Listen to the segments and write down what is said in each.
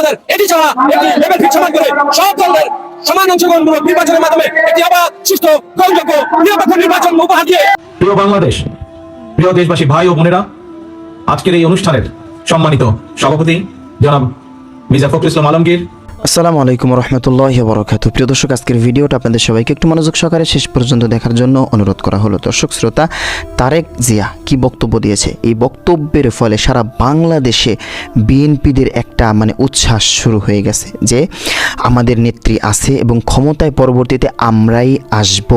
আমাদের, এটি ছাড়া একটি লেভেল ফিট সমান করে সব দলের সমান অংশগ্রহণমূলক নির্বাচনের মাধ্যমে একটি আবার সুস্থ, গ্রহণযোগ্য, নিরপেক্ষ নির্বাচন উপহার দিয়ে প্রিয় বাংলাদেশ, প্রিয় দেশবাসী, ভাই ও বোনেরা, আজকের এই অনুষ্ঠানের সম্মানিত সভাপতি জনাব মির্জা ফখরুল ইসলাম আলমগীর আসসালামু আলাইকুম রহমতুল্লাহ বরকাত প্রিয় দর্শক, আজকের ভিডিওটা আপনাদের সবাইকে একটু মনোযোগ সহকারে শেষ পর্যন্ত দেখার জন্য অনুরোধ করা হলো। দর্শক, শ্রোতা, তারেক জিয়া কি বক্তব্য দিয়েছে? এই বক্তব্যের ফলে সারা বাংলাদেশে বিএনপিদের একটা মানে উচ্ছ্বাস শুরু হয়ে গেছে যে আমাদের নেত্রী আছে এবং ক্ষমতায় পরবর্তীতে আমরাই আসব।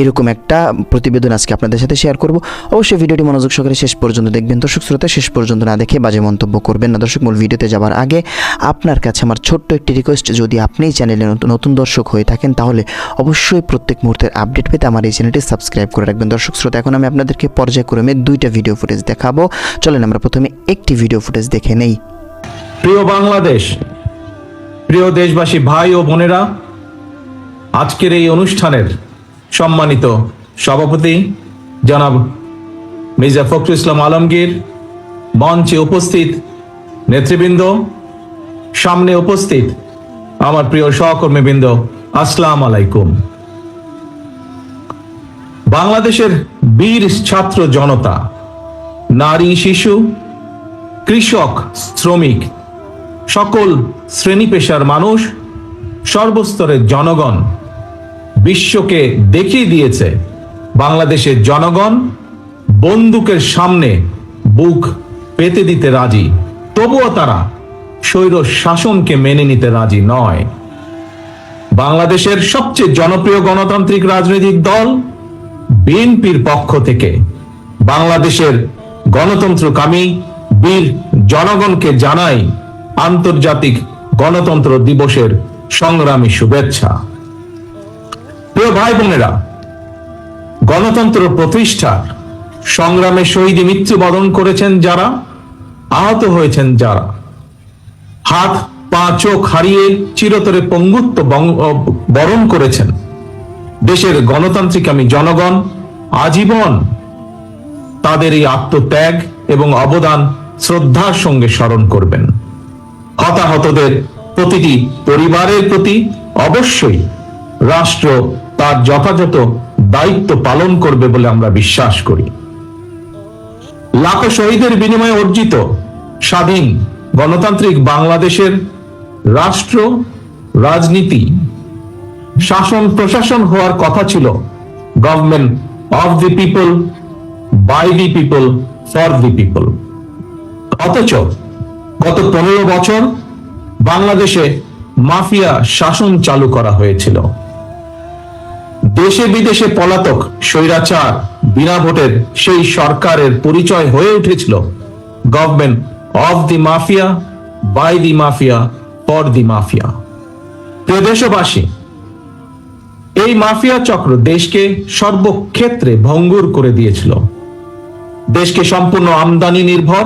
এরকম একটা প্রতিবেদন আজকে আপনাদের সাথে শেয়ার করব। অবশ্যই ভিডিওটি মনোযোগ সহকারে শেষ পর্যন্ত দেখবেন। দর্শক, শ্রোতা, শেষ পর্যন্ত না দেখে বাজে মন্তব্য করবেন না। দর্শক, মূল ভিডিওতে যাওয়ার আগে আপনার কাছে আমার ছোট্ট একটি রিকোয়েস্ট যদি আপনি এই চ্যানেলে নতুন- দর্শক হয়ে থাকেন, তাহলে অবশ্যই প্রত্যেক মুহূর্তের আপডেট পেতে আমার এই চ্যানেলটি সাবস্ক্রাইব করে রাখবেন। দর্শক শ্রোতা, এখন আমি আপনাদেরকে পর্যায়ক্রমে দুইটা ভিডিও ফুটেজ দেখাবো। চলেন আমরা প্রথমে একটি ভিডিও ফুটেজ দেখে নেই। প্রিয় বাংলাদেশ, প্রিয় দেশবাসী, ভাই ও বোনেরা, আজকের এই অনুষ্ঠানের সম্মানিত সভাপতি জনাব মির্জা ফখরুল ইসলাম আলমগীর, মঞ্চে উপস্থিত নেতৃবৃন্দ, সামনে উপস্থিত আমার প্রিয় সহকর্মীবৃন্দ, আসসালাম আলাইকুম। বাংলাদেশের বীর ছাত্র জনতা, নারী, শিশু, কৃষক, শ্রমিক, সকল শ্রেণি পেশার মানুষ, সর্বস্তরের জনগণ বিশ্বকে দেখিয়ে দিয়েছে বাংলাদেশের জনগণ বন্দুকের সামনে বুক পেতে দিতে রাজি। তবুও তারা স্বৈর শাসনকে মেনে নিতে রাজি নয়। বাংলাদেশের সবচেয়ে জনপ্রিয় গণতান্ত্রিক রাজনৈতিক দল বিএনপির পক্ষ থেকে বাংলাদেশের গণতন্ত্রকামী বীর জনগণকে জানাই আন্তর্জাতিক গণতন্ত্র দিবসের সংগ্রামী শুভেচ্ছা। প্রিয় ভাই বোনেরা, গণতন্ত্র প্রতিষ্ঠার সংগ্রামে শহীদ মৃত্যুবরণ করেছেন যারা, আহত হয়েছেন যারা। হাত, পা, চোখ হারিয়ে চিরতরে পঙ্গুত্ব বরণ করেছেন। দেশের গণতান্ত্রিকামী জনগণ, আজীবন তাদের এই আত্মত্যাগ এবং অবদান শ্রদ্ধার সঙ্গে স্মরণ করবেন। হতাহতদের প্রতিটি পরিবারের প্রতি অবশ্যই রাষ্ট্র তার যথাযথ দায়িত্ব পালন করবে বলে আমরা বিশ্বাস করি। লাখো শহীদের বিনিময়ে অর্জিত স্বাধীন গণতান্ত্রিক বাংলাদেশের রাষ্ট্র, রাজনীতি, শাসন, প্রশাসন হওয়ার কথা ছিল government of the people by the people for the people অথচ গত পনেরো বছর বাংলাদেশে মাফিয়া শাসন চালু করা হয়েছিল। দেশে বিদেশে পলাতক স্বৈরাচার, বিনা ভোটের সেই সরকারের পরিচয় হয়ে উঠেছিল government of the mafia by the mafia for the mafia প্রিয় দেশবাসী, এই মাফিয়া চক্র দেশকে সর্বক্ষেত্রে ভঙ্গুর করে দিয়েছিল। দেশকে সম্পূর্ণ আমদানি নির্ভর,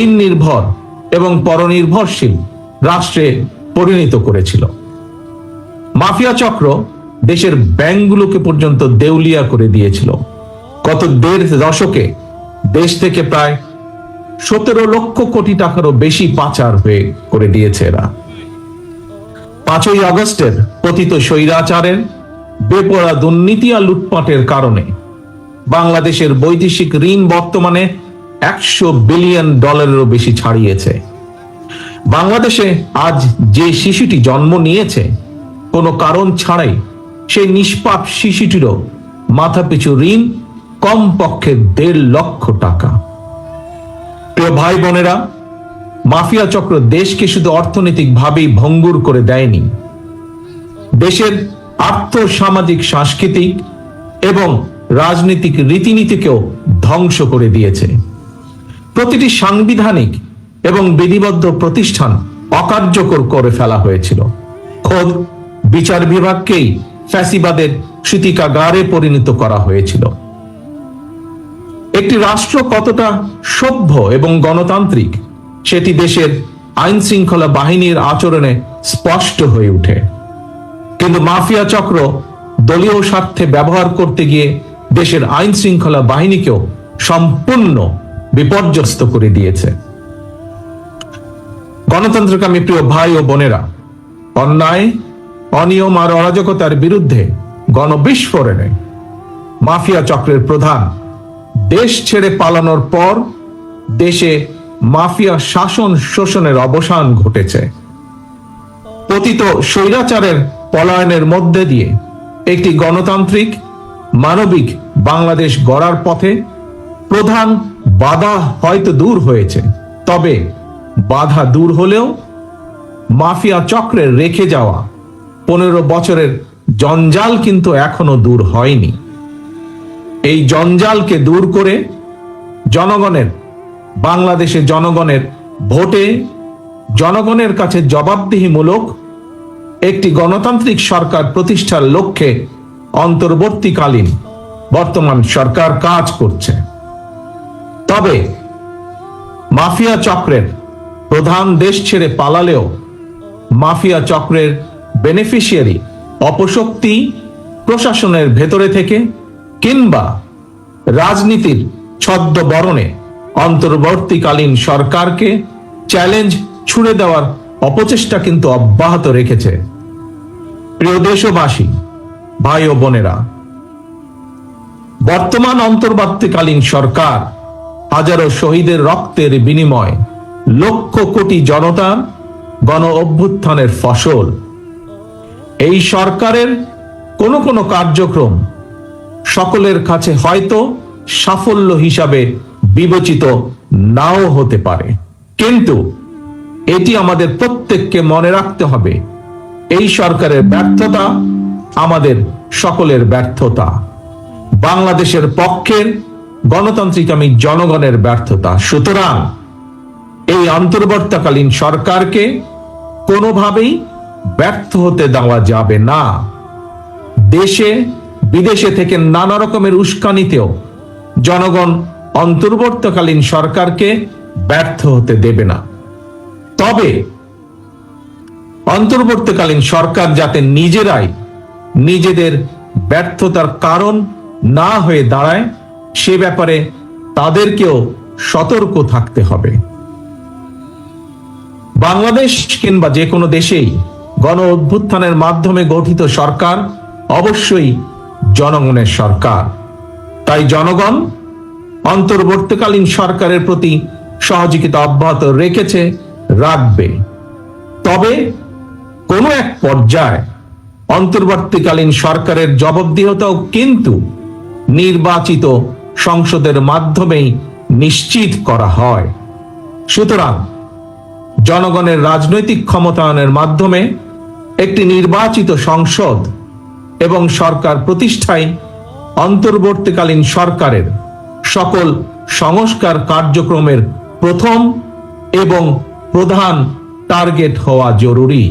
ঋণ নির্ভর এবং পরনির্ভরশীল রাষ্ট্রে পরিণত করেছিল। মাফিয়া চক্র দেশের ব্যাংকগুলোকে পর্যন্ত দেউলিয়া করে দিয়েছিল। গত দেড় দশকে দেশ থেকে প্রায় সতেরো লক্ষ কোটি টাকারও বেশি পাচার হয়ে করে দিয়েছে এরা। পাঁচই আগস্টের পতিত স্বৈরাচারের বেপরা দুর্নীতি আর লুটপাটের কারণে বাংলাদেশের বৈদেশিক ঋণ বর্তমানে একশো বিলিয়ন ডলারেরও বেশি ছাড়িয়েছে। বাংলাদেশে আজ যে শিশুটি জন্ম নিয়েছে, কোনো কারণ ছাড়াই সেই নিষ্পাপ শিশুটিরও মাথাপিছু ঋণ কমপক্ষে দেড় লক্ষ টাকা। প্রিয় ভাই বোনেরা, মাফিয়া চক্র দেশকে শুধু অর্থনৈতিকভাবেই ভঙ্গুর করে দেয়নি। দেশের আর্থ সামাজিক সাংস্কৃতিক এবং রাজনৈতিক রীতিনীতিকেও ধ্বংস করে দিয়েছে। প্রতিটি সাংবিধানিক এবং বিধিবদ্ধ প্রতিষ্ঠান অকার্যকর করে ফেলা হয়েছিল। খোদ বিচার বিভাগকেই ফ্যাসিবাদের সূতিকাগারে পরিণত করা হয়েছিল। একটি রাষ্ট্র কতটা সভ্য এবং গণতান্ত্রিক, সেটি দেশের আইন শৃঙ্খলা বাহিনীর আচরণে স্পষ্ট হয়ে ওঠে। কিন্তু মাফিয়া চক্র দলীয় স্বার্থে ব্যবহার করতে গিয়ে দেশের আইন শৃঙ্খলা বাহিনীকেও সম্পূর্ণ বিপর্যস্ত করে দিয়েছে। গণতন্ত্রকামী প্রিয় ভাই ও বোনেরা, অন্যায়, অনিয়ম আর অরাজকতার বিরুদ্ধে গণবিস্ফোরণে মাফিয়া চক্রের প্রধান দেশ ছেড়ে পালানোর পর দেশে মাফিয়া শাসন শোষণের অবসান ঘটেছে। পতিত স্বৈরাচারের পলায়নের মধ্যে দিয়ে একটি গণতান্ত্রিক, মানবিক বাংলাদেশ গড়ার পথে প্রধান বাধা হয়তো দূর হয়েছে। তবে বাধা দূর হলেও মাফিয়া চক্রের রেখে যাওয়া পনেরো বছরের জঞ্জাল কিন্তু এখনও দূর হয়নি। এই জঞ্জালকে দূর করে জনগণের, বাংলাদেশের জনগণের ভোটে জনগণের কাছে জবাবদিহিমূলক একটি গণতান্ত্রিক সরকার প্রতিষ্ঠার লক্ষ্যে অন্তর্বর্তীকালীন বর্তমান সরকার কাজ করছে। তবে মাফিয়া চক্রের প্রধান দেশ ছেড়ে পালালেও মাফিয়া চক্রের বেনিফিশিয়ারি অপশক্তি প্রশাসনের ভেতরে থেকে কিংবা রাজনীতির ছদ্মবরণে অন্তর্বর্তীকালীন সরকারকে চ্যালেঞ্জ ছুড়ে দেওয়ার অপচেষ্টা কিন্তু অব্যাহত রেখেছে। প্রিয় দেশবাসী, ভাই ও বোনেরা, বর্তমান অন্তর্বর্তীকালীন সরকার হাজারো শহীদের রক্তের বিনিময় লক্ষ কোটি জনতার গণ অভ্যুত্থানের ফসল। এই সরকারের কোন কোন কার্যক্রম সকলের কাছে হয়তো সাফল্য হিসাবে বিবেচিত নাও হতে পারে। কিন্তু এটি আমাদের প্রত্যেককে মনে রাখতে হবে, এই সরকারের ব্যর্থতা আমাদের সকলের ব্যর্থতা। বাংলাদেশের পক্ষের গণতান্ত্রিক আমি জনগণের ব্যর্থতা। সুতরাং এই অন্তর্বর্তীকালীন সরকারকে কোনোভাবেই ব্যর্থ হতে দেওয়া যাবে না। দেশে বিদেশে থেকে নানা রকমের উস্কানিতেও জনগণ অন্তর্বর্তকালীন সরকারকে ব্যর্থ হতে দেবে না। তবে অন্তর্বর্তীকালীন সরকার যাতে নিজেরাই নিজেদের ব্যর্থতার কারণ না হয়ে দাঁড়ায়, সে ব্যাপারে তাদেরকেও সতর্ক থাকতে হবে। বাংলাদেশ কিংবা যে কোনো দেশেই গণ অভ্যুত্থানের মাধ্যমে গঠিত সরকার অবশ্যই জনগণের সরকার। তাই জনগণ অন্তর্বর্তীকালীন সরকারের প্রতি সহযোগিতা অব্যাহত রেখেছে, রাখবে। তবে কোনো এক পর্যায়ে অন্তর্বর্তীকালীন সরকারের জবাবদিহতাও কিন্তু নির্বাচিত সংসদের মাধ্যমেই নিশ্চিত করা হয়। সুতরাং জনগণের রাজনৈতিক ক্ষমতায়নের মাধ্যমে একটি নির্বাচিত সংসদ এবং সরকার প্রতিষ্ঠায় অন্তর্বর্তীকালীন সরকারের সকল সংস্কার কার্যক্রমের প্রথম এবং প্রধান টার্গেট হওয়া জরুরি।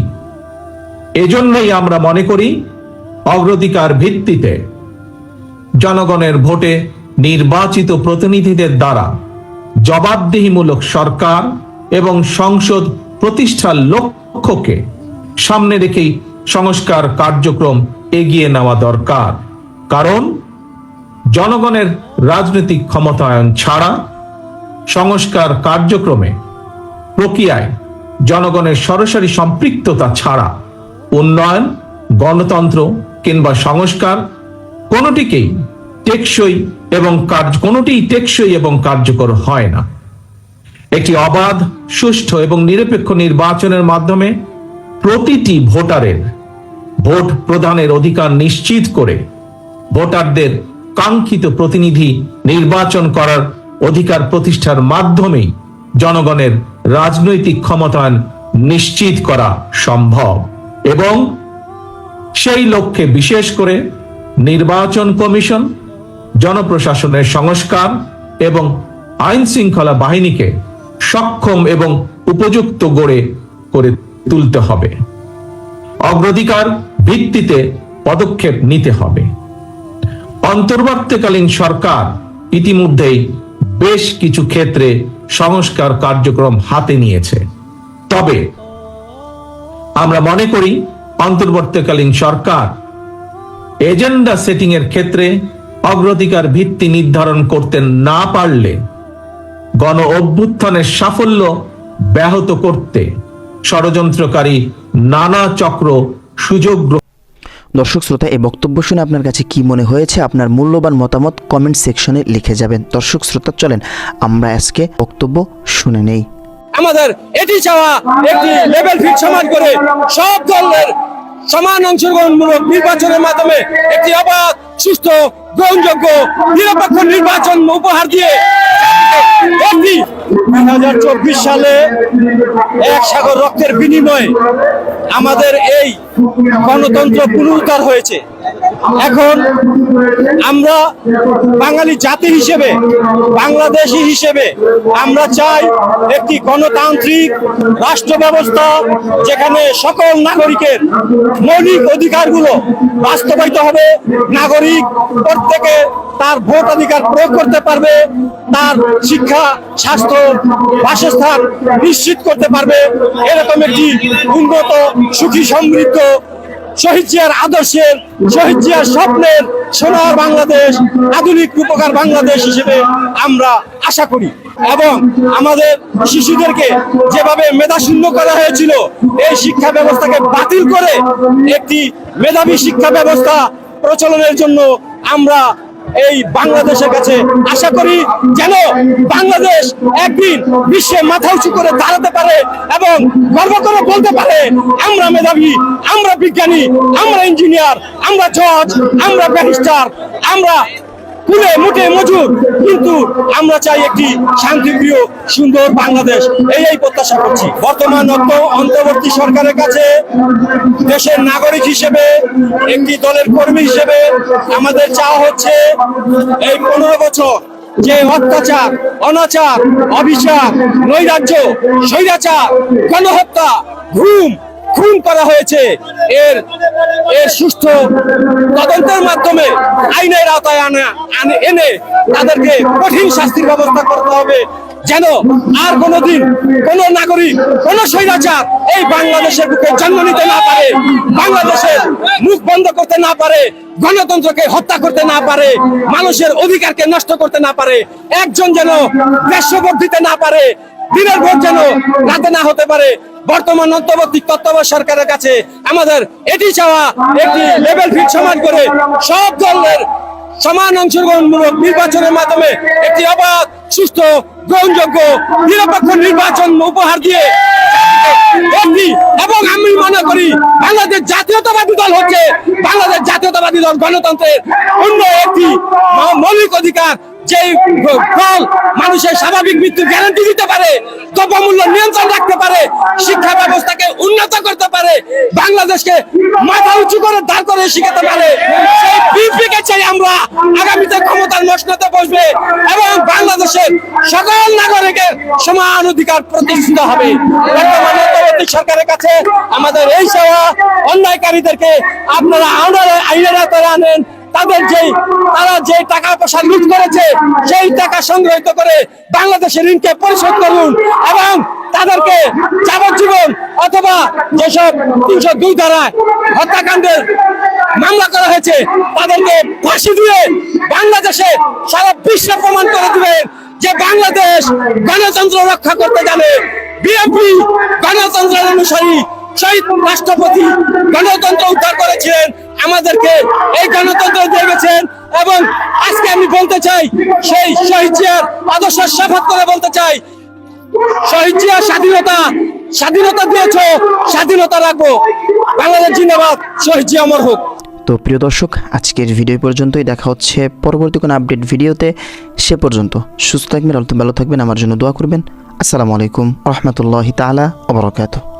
এজন্যই আমরা মনে করি অগ্রাধিকার ভিত্তিতে জনগণের ভোটে নির্বাচিত প্রতিনিধিদের দ্বারা জবাবদিহিমূলক সরকার এবং সংসদ প্রতিষ্ঠার লক্ষ্যকে সামনে রেখেই সংস্কার কার্যক্রম এগিয়ে নেওয়া দরকার। কারণ জনগণের রাজনৈতিক ক্ষমতায়ন ছাড়া সংস্কার কার্যক্রমে প্রক্রিয়ায় জনগণের সরাসরি সম্পৃক্ততা ছাড়া উন্নয়ন, গণতন্ত্র কিংবা সংস্কার কোনোটিকেই টেকসই এবং কার্য, কোনোটিই টেকসই এবং কার্যকর হয় না। একটি অবাধ, সুষ্ঠু এবং নিরপেক্ষ নির্বাচনের মাধ্যমে প্রতিটি ভোটারের ভোট প্রদানের অধিকার নিশ্চিত করে ভোটারদের কাঙ্ক্ষিত প্রতিনিধি নির্বাচন করার অধিকার প্রতিষ্ঠার মাধ্যমেই জনগণের রাজনৈতিক ক্ষমতায়ন নিশ্চিত করা সম্ভব। এবং সেই লক্ষ্যে বিশেষ করে নির্বাচন কমিশন, জনপ্রশাসনের সংস্কার এবং আইন শৃঙ্খলা বাহিনীকে সক্ষম এবং উপযুক্ত গড়ে, করে তুলতে হবে। অগ্রাধিকার ভিত্তিতে পদক্ষেপ নিতে হবে। অন্তর্বর্তীকালীন সরকার ইতিমধ্যেই বেশ কিছু ক্ষেত্রে সংস্কার কার্যক্রম হাতে নিয়েছে। তবে আমরা মনে করি অন্তর্বর্তীকালীন সরকার এজেন্ডা সেটিং এর ক্ষেত্রে অগ্রাধিকার ভিত্তি নির্ধারণ করতে না পারলে গণ অভ্যুত্থানের সাফল্য ব্যাহত করতে ষড়যন্ত্রকারী নানা চক্র সুযোগ দর্শক শ্রোতা এই বক্তব্য শুনে আপনার কাছে কি মনে হয়েছে? আপনার মূল্যবান মতামত কমেন্ট সেকশনে লিখে যাবেন। দর্শক শ্রোতা চলেন আমরা আজকে বক্তব্য শুনে নেই। আমাদের এটি চাওয়া একটি লেভেল ফিট সমান করে সব দলের সমান অংশগ্রহণমূলক নির্বাচনের মাধ্যমে একটি অবাধ সুস্থ, গ্রহণযোগ্য, নিরপেক্ষ নির্বাচন উপহার দিয়ে সালে এক সাগর রক্তের বিনিময়ে আমাদের এই গণতন্ত্র পুনরুদ্ধার হয়েছে। এখন আমরা বাঙালি জাতি হিসেবে, বাংলাদেশি হিসেবে আমরা চাই একটি গণতান্ত্রিক রাষ্ট্র ব্যবস্থা যেখানে সকল নাগরিকের মৌলিক অধিকারগুলো বাস্তবায়িত হবে, নাগরিক প্রত্যেকে তার ভোট অধিকার প্রয়োগ করতে পারবে, তার শিক্ষা, স্বাস্থ্য, বাসস্থান নিশ্চিত করতে পারবে। এরকম একটি উন্নত, সুখী, সমৃদ্ধ, শহীদ জিয়ার আদর্শের, শহীদ জিয়ার স্বপ্নের সোনার বাংলাদেশ, আধুনিক রূপকার বাংলাদেশ হিসেবে আমরা আশা করি। এবং আমাদের শিশুদেরকে যেভাবে মেধা শূন্য করা হয়েছিল, এই শিক্ষা ব্যবস্থাকে বাতিল করে একটি মেধাবী শিক্ষা ব্যবস্থা প্রচলনের জন্য আমরা এই বাংলাদেশের কাছে আশা করি যেন বাংলাদেশ একদিন বিশ্বে মাথা উঁচু করে দাঁড়াতে পারে এবং গর্ব করে বলতে পারে, আমরা মেধাবী, আমরা বিজ্ঞানী, আমরা ইঞ্জিনিয়ার, আমরা জজ, আমরা ব্যারিস্টার, আমরা কুলে মুটে মজুর। কিন্তু আমরা চাই একটি শান্তিপ্রিয়, সুন্দর বাংলাদেশ। এই এই প্রত্যাশা করছি। বর্তমান অন্ত- অন্তর্বর্তী সরকারের কাছে দেশের নাগরিক হিসেবে, একটি দলের কর্মী হিসেবে আমাদের চাওয়া হচ্ছে এই পনেরো বছর যে অত্যাচার, অনাচার অবিচার নৈরাজ্য, স্বৈরাচার, গণহত্যা, ঘুম খুন করা হয়েছে। এর এর সুষ্ঠু তদন্তের মাধ্যমে আইনের আওতায় আনা এনে তাদেরকে কঠিন শাস্তির ব্যবস্থা করতে হবে যেন আর কোনোদিন কোন নাগরিক, কোন স্বৈরাচার এই বাংলাদেশের বুকে জন্ম নিতে না পারে, বাংলাদেশের মুখ বন্ধ করতে না পারে, গণতন্ত্রকে হত্যা করতে না পারে, মানুষের অধিকারকে নষ্ট করতে না পারে, একজন যেন দেড়শো ভোট দিতে না পারে, দিনের ভোট যেন রাতে না হতে পারে বর্তমান অন্তর্বর্তী তত্ত্বাবধায়ক সরকারের কাছে আমাদের এটি চাওয়া, একটি লেভেল ফিট সমান করে সব দলের সমান অংশগ্রহণমূলক নির্বাচনের মাধ্যমে একটি অবাধ, সুস্থ, গ্রহণযোগ্য, নিরপেক্ষ নির্বাচন উপহার দিয়ে এবং আমি মনে করি বাংলাদেশ জাতীয়তাবাদী দল হচ্ছে বাংলাদেশ জাতীয়তাবাদী দল গণতন্ত্রের অন্য একটি মৌলিক অধিকার যে ফল মানুষের স্বাভাবিক মৃত্যুর গ্যারান্টি দিতে পারে, দ্রব্যমূল্য নিয়ন্ত্রণ রাখতে পারে, শিক্ষা ব্যবস্থাকে উন্নত করতে পারে, বাংলাদেশকে মাথা উঁচু করে দাঁড় করে শিখাতে পারে, সেই বিএনপিকে চাই আমরা আগামীতে ক্ষমতার মসনদে বসবে এবং বাংলাদেশের সকল নাগরিকের সমান অধিকার প্রতিষ্ঠিত হবে। বর্তমানে সরকারের কাছে আমাদের এই সেবা অন্যায়কারীদেরকে আপনারা আইনের আইনের আনেন তাদের যেই, তারা যে টাকা পয়সা লুট করেছে, সেই টাকা সংগ্রহিত করে বাংলাদেশের ঋণকে পরিশোধ করুন এবং তাদেরকে যাবজ্জীবন অথবা যেসব তিনশো দুই ধারায় হত্যাকাণ্ডের মামলা করা হয়েছে, তাদেরকে ফাঁসি দিয়ে বাংলাদেশে সারা বিশ্বে প্রমাণ করে দিবেন যে বাংলাদেশ গণতন্ত্র রক্ষা করতে জানে বিএনপি গণতন্ত্রের অনুসারী, শহীদ রাষ্ট্রপতি গণতন্ত্র উদ্ধার করেছিলেন। আমাদেরকে এই গণতন্ত্র দিয়ে গেছেন এবং আজকে আমি বলতে চাই, সেই শহীদ জিয়ার আদর্শ শপথ করে বলতে চাই। শহীদ জিয়ার স্বাধীনতা স্বাধীনতা দিয়েছ, স্বাধীনতা রাখব। বাংলাদেশ জিন্দাবাদ, শহীদ জিয়া অমর হোক। তো প্রিয় দর্শক, আজকের ভিডিও পর্যন্তই। দেখা হচ্ছে পরবর্তী কোনো আপডেট ভিডিওতে। সে পর্যন্ত সুস্থ থাকবেন, ভালো থাকবেন। আমার জন্য দোয়া করবেন। আসসালামু আলাইকুম, রহমতুল্লাহ তালা ওবরাকাতুহ